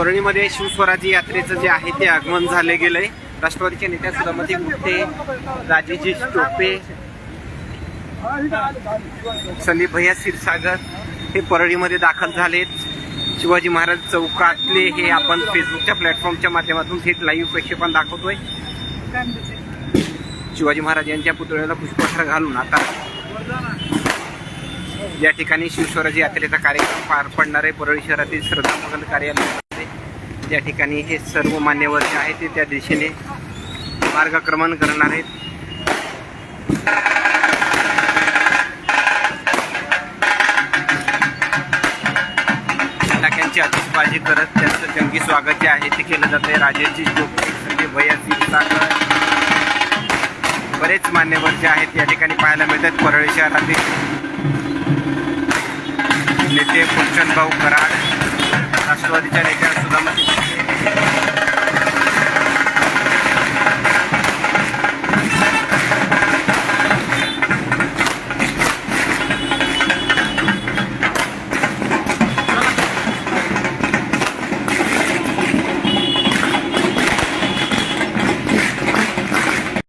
परळीमध्ये शिवस्वराज्य यात्रेचं जे आहे ते आगमन झाले गेलंय. राष्ट्रवादीचे नेत्या सुधामती गुप्ते राजेजी टोपे संदीप भैया क्षीरसागर हे परळीमध्ये दाखल झालेत. शिवाजी महाराज चौकातले हे आपण फेसबुकच्या प्लॅटफॉर्मच्या माध्यमातून थेट लाईव्ह प्रक्षेपण दाखवतोय. शिवाजी महाराज यांच्या पुतळ्याला पुष्पहार घालून आता या ठिकाणी शिवस्वराज्य यात्रेचा कार्यक्रम पार पडणार आहे. परळी शहरातील श्रद्धा मंगल या ठिकाणी हे सर्व मान्यवर जे आहेत ते त्या दिशेने मार्गक्रमण करणार आहेत. टाक्यांची आतिषबाजी करत त्यांचं जंगी स्वागत जे आहे ते केलं जाते राजाची टोपे संजय भैया क्षीरसागर बरेच मान्यवर जे आहेत या ठिकाणी पाहायला मिळतात. परळी शहरातील नेते भाऊ कराड राष्ट्रवादीच्या नेत्या